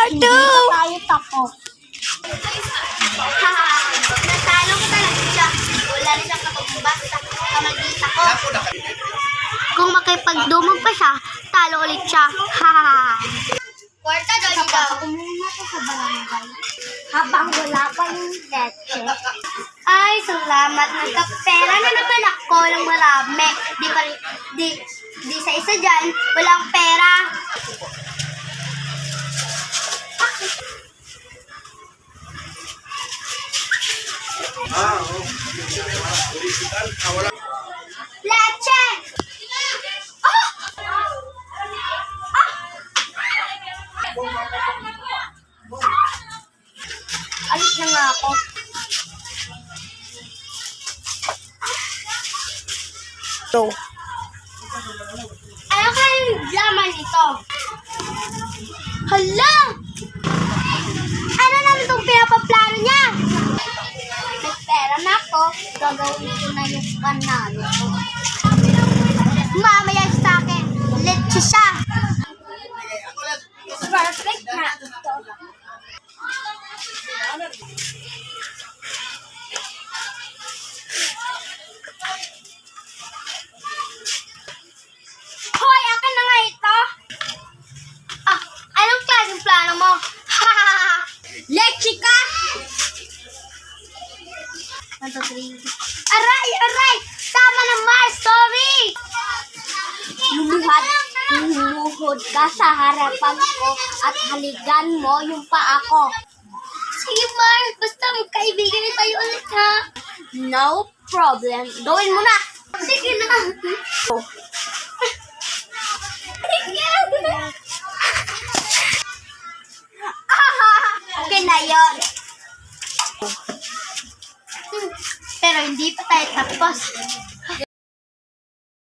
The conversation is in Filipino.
Part 2! tayo tapos. Natalo ko talaga siya. Wala na siyang katumbas sa kamagita ko. Kung makipagdumog pa siya, talo ulit siya. Kwarta daw daw. Umuna ko sa barangay. Habang wala pa yung leche. Ay, salamat. Nagkapera na naman ako ng marami. Di pa rin, di, di sa isa dyan, walang pera. Leche! Ah! Ah! Alis na ako. So, Ano kayang laman ito? Hala! Gagawin ko na yung panalo ko. Mamaya sa akin. Let's siya. Perfect na ito. Aray, aray! Tama na, Mars! Sorry! Lumuhad, lumuhod ka sa harapan ko at haligan mo yung paa ko. Sige, Mars. Basta magkaibigan na tayo ulit, ha? No problem. Gawin mo na. Sige na. okay na yun. Pero hindi pa tayo tapos.